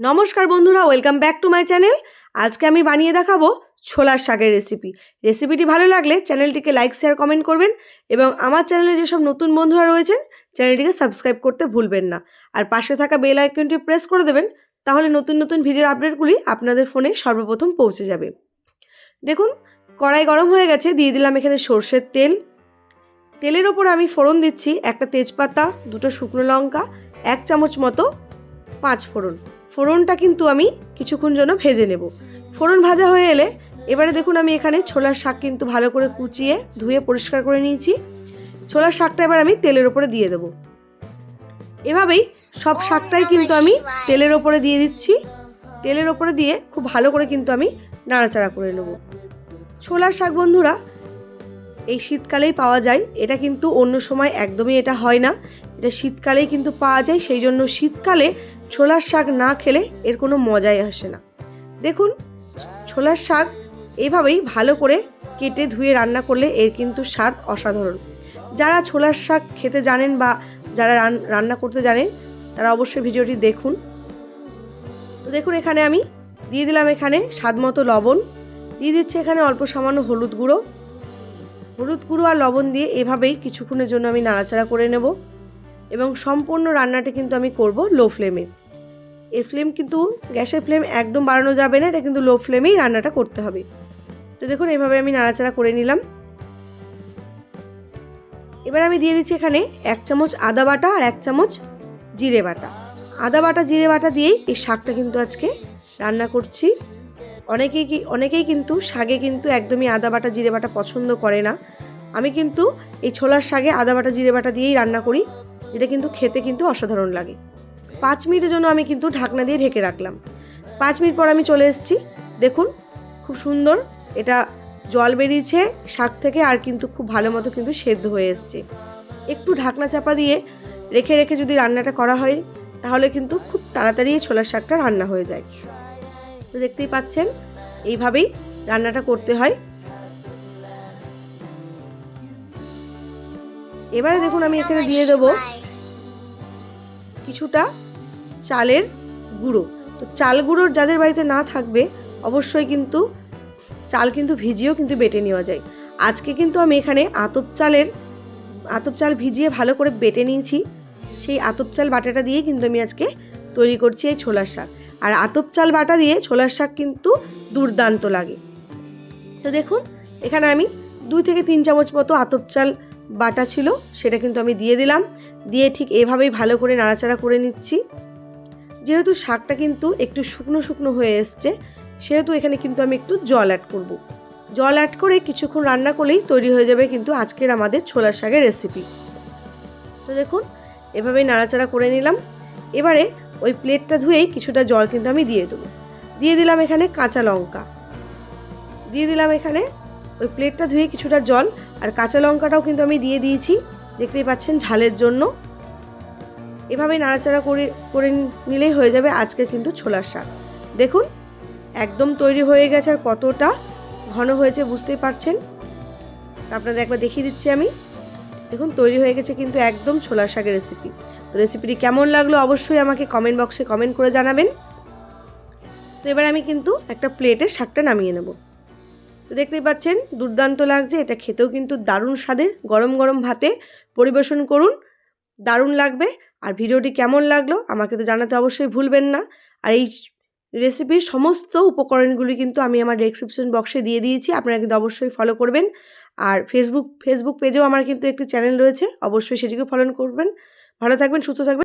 নমস্কার বন্ধুরা welcome back to my channel আজকে আমি বানিয়ে দেখাবো ছোলার শাকের রেসিপি রেসিপিটি ভালো লাগলে চ্যানেলটিকে লাইক শেয়ার কমেন্ট করবেন এবং আমার চ্যানেলে যেসব নতুন বন্ধুরা রয়েছেন চ্যানেলটিকে সাবস্ক্রাইব করতে ভুলবেন না। আর পাশে থাকা বেল আইকনটি প্রেস করে দেবেন, তাহলে নতুন নতুন ভিডিওর আপডেটগুলি আপনাদের ফোনে সর্বপ্রথম পৌঁছে যাবে। দেখুন, কড়াই গরম হয়ে গেছে, দিয়ে দিলাম এখানে সর্ষের তেল। তেলের ওপর আমি ফোড়ন দিচ্ছি, একটা তেজপাতা, দুটো শুকনো লঙ্কা, এক চামচ মতো পাঁচ ফোড়ন। ফোড়নটা কিন্তু আমি কিছুক্ষণ জন্য ভেজে নেব। ফোড়ন ভাজা হয়ে এলে এবারে দেখুন আমি এখানে ছোলার শাক কিন্তু ভালো করে কুচিয়ে, ধুয়ে পরিষ্কার করে নিয়েছি। ছোলার শাকটা এবার আমি তেলের ওপরে দিয়ে দেবো। এভাবেই সব শাকটাই কিন্তু আমি তেলের ওপরে দিয়ে দিচ্ছি। তেলের ওপরে দিয়ে খুব ভালো করে কিন্তু আমি নাড়াচাড়া করে নেব। ছোলার শাক বন্ধুরা, এই শীতকালেই পাওয়া যায়। এটা কিন্তু অন্য সময় একদমই এটা হয় না। এটা শীতকালেই কিন্তু পাওয়া যায় সেই জন্য শীতকালে ছোলার শাক না খেলে এর কোনো মজাই আসে না। দেখুন, ছোলার শাক এভাবেই ভালো করে কেটে ধুয়ে রান্না করলে এর কিন্তু স্বাদ অসাধারণ। যারা ছোলার শাক খেতে জানেন বা যারা রান- রান্না করতে জানেন, তারা অবশ্যই ভিডিওটি দেখুন। তো দেখুন, এখানে আমি দিয়ে দিলাম এখানে স্বাদ মতো লবণ। দিয়ে দিচ্ছে এখানে অল্প সামান্য হলুদ গুঁড়ো। হলুদ গুঁড়ো আর লবণ দিয়ে এভাবেই কিছুক্ষণের জন্য আমি নাড়াচাড়া করে নেব। এবং সম্পূর্ণ রান্নাটা কিন্তু আমি করব লো ফ্লেমে এর ফ্লেম কিন্তু, গ্যাসের ফ্লেম একদম বাড়ানো যাবে না, এটা কিন্তু লো ফ্লেমেই রান্নাটা করতে হবে। তো দেখুন, এভাবে আমি নাড়াচাড়া করে নিলাম। এবার আমি দিয়ে দিচ্ছি এখানে এক চামচ আদা বাটা আর এক চামচ জিরে বাটা। আদা বাটা, জিরে বাটা দিয়েই এই শাকটা কিন্তু আজকে রান্না করছি। অনেকেই কি, অনেকেই কিন্তু শাকে কিন্তু একদমই আদা বাটা, জিরে বাটা পছন্দ করে না। আমি কিন্তু এই ছোলার শাকে আদা বাটা, জিরে বাটা দিয়েই রান্না করি। যেটা কিন্তু খেতে কিন্তু অসাধারণ লাগে। পাঁচ মিনিটের জন্য আমি কিন্তু ঢাকনা দিয়ে ঢেকে রাখলাম। পাঁচ মিনিট পর আমি চলে এসেছি। দেখুন, খুব সুন্দর এটা জল বেরিয়েছে, শাক থেকে আর কিন্তু খুব ভালো মতো কিন্তু সেদ্ধ হয়ে এসছে। একটু ঢাকনা চাপা দিয়ে রেখে রেখে যদি রান্নাটা করা হয়, তাহলে কিন্তু খুব তাড়াতাড়ি ছোলার শাকটা রান্না হয়ে যায়। তো দেখতেই পাচ্ছেন, এইভাবেই রান্নাটা করতে হয়। এবারে দেখুন আমি এখানে দিয়ে দেবো কিছুটা চালের গুঁড়ো। তো চাল গুঁড়োর যাদের বাড়িতে না থাকবে, অবশ্যই কিন্তু চাল কিন্তু ভিজিয়েও কিন্তু বেটে নেওয়া যায়। আজকে কিন্তু আমি এখানে আতপ চালের, আতপ চাল ভিজিয়ে ভালো করে বেটে নিয়েছি। সেই আতপ চাল বাটাটা দিয়ে কিন্তু আমি আজকে তৈরি করছি এই ছোলার শাক। আর আতপ চাল বাটা দিয়ে ছোলার শাক কিন্তু দুর্দান্ত লাগে। তো দেখুন, এখানে আমি দুই থেকে তিন চামচ মতো আতপ চাল বাটা ছিল, সেটা কিন্তু আমি দিয়ে দিলাম। দিয়ে ঠিক এভাবেই ভালো করে নাড়াচাড়া করে নিচ্ছি। যেহেতু শাকটা কিন্তু একটু শুকনো শুকনো হয়ে এসছে, সেহেতু এখানে কিন্তু আমি একটু জল অ্যাড করব। জল অ্যাড করে কিছুক্ষণ রান্না করলেই তৈরি হয়ে যাবে কিন্তু আজকের আমাদের ছোলার শাকের রেসিপি তো দেখুন, এভাবেই নাড়াচাড়া করে নিলাম। এবারে ওই প্লেটটা ধুয়েই কিছুটা জল কিন্তু আমি দিয়ে দেবো। দিয়ে দিলাম এখানে কাঁচা লঙ্কা। দিয়ে দিলাম এখানে ওই প্লেটটা ধুয়ে কিছুটা জল আর কাঁচা লঙ্কাটাও কিন্তু আমি দিয়ে দিয়েছি। দেখতেই পাচ্ছেন ঝালের জন্য। এভাবে নাড়াচাড়া করে করে নিলেই হয়ে যাবে আজকে কিন্তু ছোলার শাক। দেখুন, একদম তৈরি হয়ে গেছে আর কতটা ঘন হয়েছে বুঝতেই পারছেন? তা আপনাদের একবার দেখিয়ে দিচ্ছি আমি। দেখুন, তৈরি হয়ে গেছে কিন্তু একদম ছোলার শাকের রেসিপি তো রেসিপিটি কেমন লাগল অবশ্যই আমাকে কমেন্ট বক্সে কমেন্ট করে জানাবেন। তো এবার আমি কিন্তু একটা প্লেটে শাকটা নামিয়ে নেব। তো দেখতেই পাচ্ছেন, দুর্দান্ত লাগছে। এটা খেতেও কিন্তু দারুণ স্বাদের। গরম গরম ভাতে পরিবেশন করুন, দারুণ লাগবে। আর ভিডিওটি কেমন লাগল আমাকে তো জানাতে অবশ্যই ভুলবেন না। আর এই রেসিপির সমস্ত উপকরণগুলি কিন্তু আমি আমার ডেসক্রিপশন বক্সে দিয়ে দিয়েছি, আপনারা কিন্তু অবশ্যই ফলো করবেন। আর ফেসবুক ফেসবুক পেজেও আমার কিন্তু একটি চ্যানেল রয়েছে, অবশ্যই সেটিকেও ফলো করবেন। ভালো থাকবেন, সুস্থ থাকবেন।